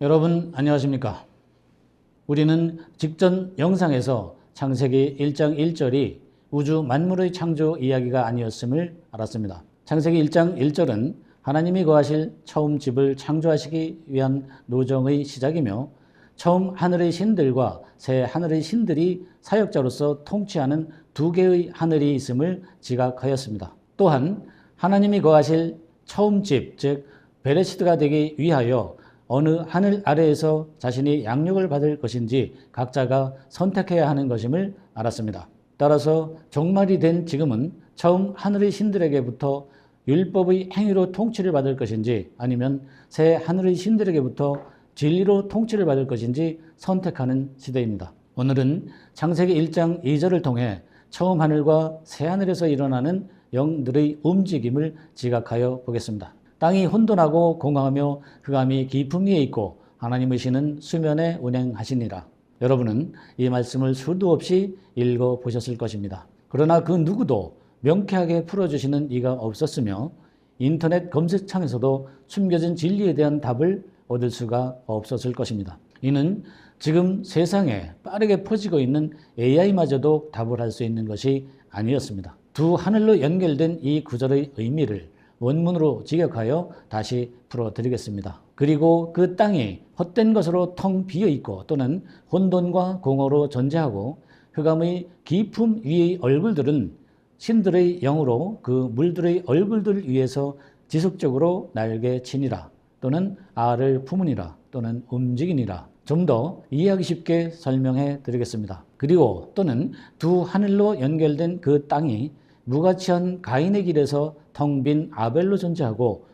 여러분 안녕하십니까? 우리는 직전 영상에서 창세기 1장 1절이 우주 만물의 창조 이야기가 아니었음을 알았습니다. 창세기 1장 1절은 하나님이 거하실 처음 집을 창조하시기 위한 노정의 시작이며 처음 하늘의 신들과 새 하늘의 신들이 사역자로서 통치하는 두 개의 하늘이 있음을 지각하였습니다. 또한 하나님이 거하실 처음 집, 즉 베레시드가 되기 위하여 어느 하늘 아래에서 자신이 양육을 받을 것인지 각자가 선택해야 하는 것임을 알았습니다. 따라서 종말이 된 지금은 처음 하늘의 신들에게부터 율법의 행위로 통치를 받을 것인지 아니면 새 하늘의 신들에게부터 진리로 통치를 받을 것인지 선택하는 시대입니다. 오늘은 창세기 1장 2절을 통해 처음 하늘과 새 하늘에서 일어나는 영들의 움직임을 지각하여 보겠습니다. 땅이 혼돈하고 공허하며 흑암이 깊음 위에 있고 하나님의 신은 수면에 운행하시니라. 여러분은 이 말씀을 수도 없이 읽어 보셨을 것입니다. 그러나 그 누구도 명쾌하게 풀어주시는 이가 없었으며 인터넷 검색창에서도 숨겨진 진리에 대한 답을 얻을 수가 없었을 것입니다. 이는 지금 세상에 빠르게 퍼지고 있는 AI마저도 답을 할 수 있는 것이 아니었습니다. 두 하늘로 연결된 이 구절의 의미를 원문으로 직역하여 다시 풀어드리겠습니다. 그리고 그 땅이 헛된 것으로 텅 비어 있고 또는 혼돈과 공허로 존재하고 흑암의 깊음 위의 얼굴들은 신들의 영으로 그 물들의 얼굴들 위에서 지속적으로 날개 치니라 또는 알을 품으니라 또는 움직이니라 좀 더 이해하기 쉽게 설명해 드리겠습니다. 그리고 또는 두 하늘로 연결된 그 땅이 무가치한 가인의 길에서 텅 빈 아벨로 존재하고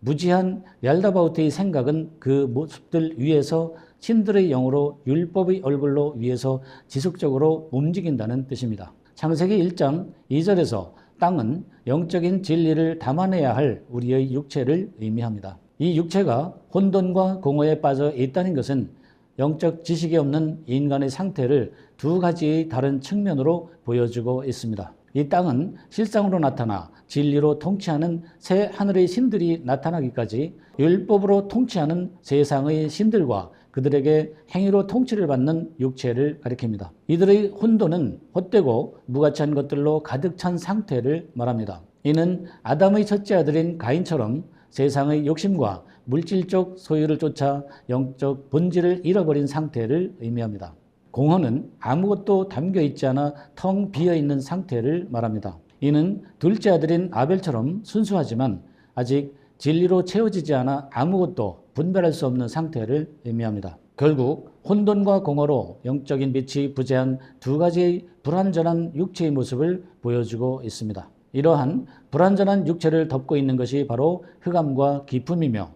무지한 얄다바우트의 생각은 그 모습들 위에서 신들의 영으로 율법의 얼굴로 위에서 지속적으로 움직인다는 뜻입니다. 창세기 1장 2절에서 땅은 영적인 진리를 담아내야 할 우리의 육체를 의미합니다. 이 육체가 혼돈과 공허에 빠져 있다는 것은 영적 지식이 없는 인간의 상태를 두 가지의 다른 측면으로 보여주고 있습니다. 이 땅은 실상으로 나타나 진리로 통치하는 새 하늘의 신들이 나타나기까지 율법으로 통치하는 세상의 신들과 그들에게 행위로 통치를 받는 육체를 가리킵니다. 이들의 혼돈은 헛되고 무가치한 것들로 가득 찬 상태를 말합니다. 이는 아담의 첫째 아들인 가인처럼 세상의 욕심과 물질적 소유를 쫓아 영적 본질을 잃어버린 상태를 의미합니다. 공허는 아무것도 담겨 있지 않아 텅 비어 있는 상태를 말합니다. 이는 둘째 아들인 아벨처럼 순수하지만 아직 진리로 채워지지 않아 아무것도 분별할 수 없는 상태를 의미합니다. 결국 혼돈과 공허로 영적인 빛이 부재한 두 가지의 불완전한 육체의 모습을 보여주고 있습니다. 이러한 불완전한 육체를 덮고 있는 것이 바로 흑암과 기품이며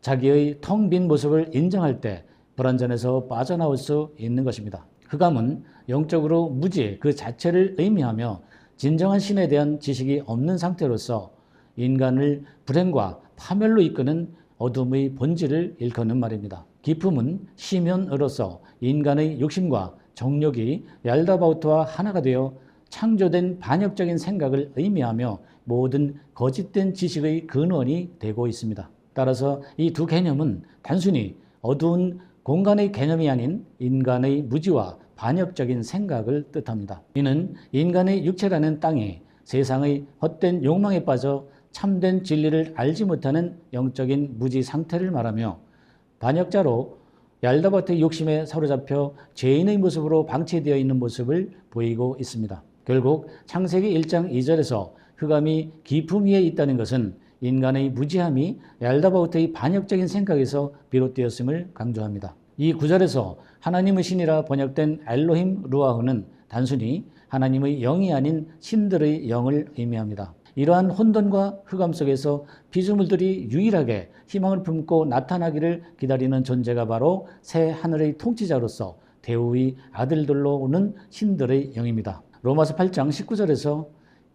자기의 텅 빈 모습을 인정할 때 불완전에서 빠져나올 수 있는 것입니다. 흑암은 영적으로 무지 그 자체를 의미하며 진정한 신에 대한 지식이 없는 상태로서 인간을 불행과 파멸로 이끄는 어둠의 본질을 일컫는 말입니다. 기품은 시면으로서 인간의 욕심과 정욕이 얄다바우트와 하나가 되어 창조된 반역적인 생각을 의미하며 모든 거짓된 지식의 근원이 되고 있습니다. 따라서 이 두 개념은 단순히 어두운 공간의 개념이 아닌 인간의 무지와 반역적인 생각을 뜻합니다. 이는 인간의 육체라는 땅이 세상의 헛된 욕망에 빠져 참된 진리를 알지 못하는 영적인 무지 상태를 말하며 반역자로 얄다버트의 욕심에 사로잡혀 죄인의 모습으로 방치되어 있는 모습을 보이고 있습니다. 결국 창세기 1장 2절에서 흑암이 깊음 위에 있다는 것은 인간의 무지함이 얄다바우트의 반역적인 생각에서 비롯되었음을 강조합니다. 이 구절에서 하나님의 신이라 번역된 엘로힘 루아흐는 단순히 하나님의 영이 아닌 신들의 영을 의미합니다. 이러한 혼돈과 흑암 속에서 피조물들이 유일하게 희망을 품고 나타나기를 기다리는 존재가 바로 새 하늘의 통치자로서 대우의 아들들로 오는 신들의 영입니다. 로마서 8장 19절에서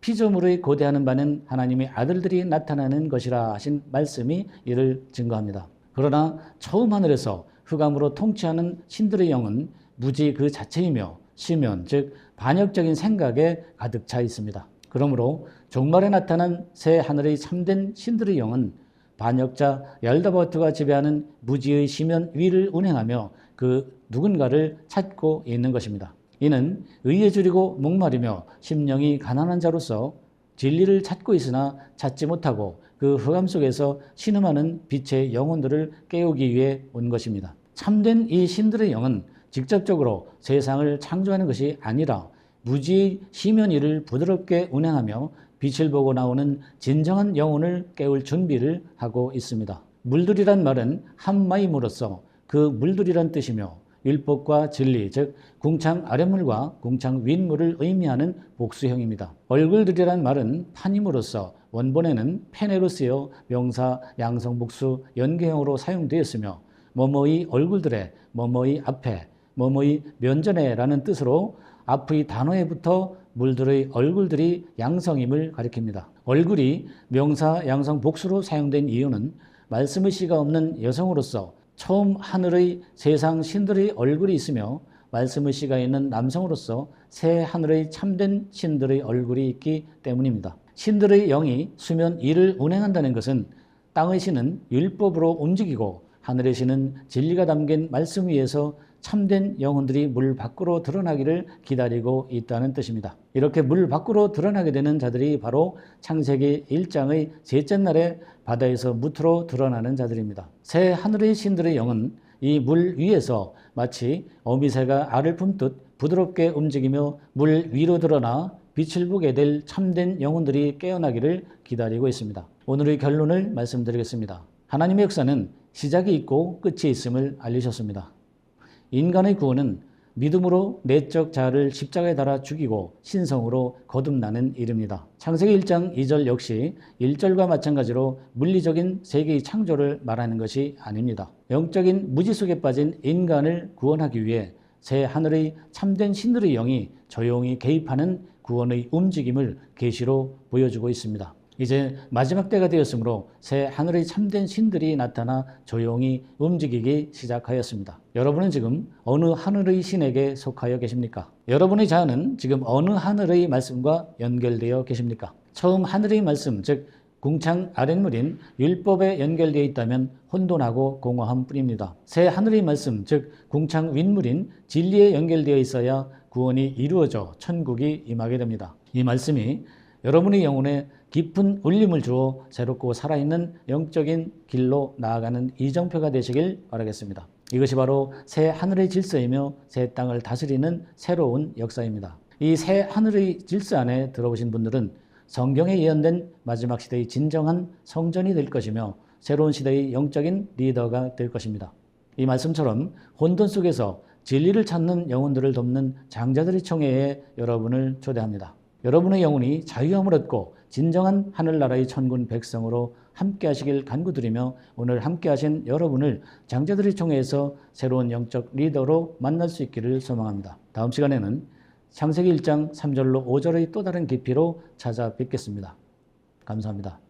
피조물의 고대하는 바는 하나님의 아들들이 나타나는 것이라 하신 말씀이 이를 증거합니다. 그러나 처음 하늘에서 흑암으로 통치하는 신들의 영은 무지 그 자체이며 시면 즉 반역적인 생각에 가득 차 있습니다. 그러므로 종말에 나타난 새 하늘의 참된 신들의 영은 반역자 얄다버트가 지배하는 무지의 심연 위를 운행하며 그 누군가를 찾고 있는 것입니다. 이는 의에 줄이고 목마르며 심령이 가난한 자로서 진리를 찾고 있으나 찾지 못하고 그 흑암 속에서 신음하는 빛의 영혼들을 깨우기 위해 온 것입니다. 참된 이 신들의 영은 직접적으로 세상을 창조하는 것이 아니라 무지의 심연이를 부드럽게 운행하며 빛을 보고 나오는 진정한 영혼을 깨울 준비를 하고 있습니다. 물들이란 말은 한마임으로써 그 물들이란 뜻이며 율법과 진리, 즉 궁창 아랫물과 궁창 윗물을 의미하는 복수형입니다. 얼굴들이란 말은 판임으로써 원본에는 페네로 쓰여 명사, 양성, 복수, 연계형으로 사용되었으며 뭐뭐의 얼굴들의 뭐뭐의 앞에, 뭐뭐의 면전에라는 뜻으로 앞의 단어에 부터 물들의 얼굴들이 양성임을 가리킵니다. 얼굴이 명사, 양성, 복수로 사용된 이유는 말씀의 씨가 없는 여성으로서 처음 하늘의 세상 신들의 얼굴이 있으며 말씀의 씨가 있는 남성으로서 새 하늘의 참된 신들의 얼굴이 있기 때문입니다. 신들의 영이 수면 위를 운행한다는 것은 땅의 신은 율법으로 움직이고 하늘의 신은 진리가 담긴 말씀 위에서 참된 영혼들이 물 밖으로 드러나기를 기다리고 있다는 뜻입니다. 이렇게 물 밖으로 드러나게 되는 자들이 바로 창세기 1장의 셋째 날에 바다에서 무트로 드러나는 자들입니다. 새 하늘의 신들의 영은 이 물 위에서 마치 어미새가 알을 품듯 부드럽게 움직이며 물 위로 드러나 빛을 보게 될 참된 영혼들이 깨어나기를 기다리고 있습니다. 오늘의 결론을 말씀드리겠습니다. 하나님의 역사는 시작이 있고 끝이 있음을 알리셨습니다. 인간의 구원은 믿음으로 내적 자아를 십자가에 달아 죽이고 신성으로 거듭나는 일입니다. 창세기 1장 2절 역시 1절과 마찬가지로 물리적인 세계의 창조를 말하는 것이 아닙니다. 영적인 무지 속에 빠진 인간을 구원하기 위해 새 하늘의 참된 신들의 영이 조용히 개입하는 구원의 움직임을 계시로 보여주고 있습니다. 이제 마지막 때가 되었으므로 새 하늘의 참된 신들이 나타나 조용히 움직이기 시작하였습니다. 여러분은 지금 어느 하늘의 신에게 속하여 계십니까? 여러분의 자아는 지금 어느 하늘의 말씀과 연결되어 계십니까? 처음 하늘의 말씀, 즉 궁창 아랫물인 율법에 연결되어 있다면 혼돈하고 공허함 뿐입니다. 새 하늘의 말씀, 즉 궁창 윗물인 진리에 연결되어 있어야 구원이 이루어져 천국이 임하게 됩니다. 이 말씀이 여러분의 영혼에 깊은 울림을 주어 새롭고 살아있는 영적인 길로 나아가는 이정표가 되시길 바라겠습니다. 이것이 바로 새 하늘의 질서이며 새 땅을 다스리는 새로운 역사입니다. 이 새 하늘의 질서 안에 들어오신 분들은 성경에 예언된 마지막 시대의 진정한 성전이 될 것이며 새로운 시대의 영적인 리더가 될 것입니다. 이 말씀처럼 혼돈 속에서 진리를 찾는 영혼들을 돕는 장자들의 총회에 여러분을 초대합니다. 여러분의 영혼이 자유함을 얻고 진정한 하늘나라의 천군 백성으로 함께 하시길 간구드리며 오늘 함께 하신 여러분을 장자들의 총회에서 새로운 영적 리더로 만날 수 있기를 소망합니다. 다음 시간에는 창세기 1장 3절로 5절의 또 다른 깊이로 찾아뵙겠습니다. 감사합니다.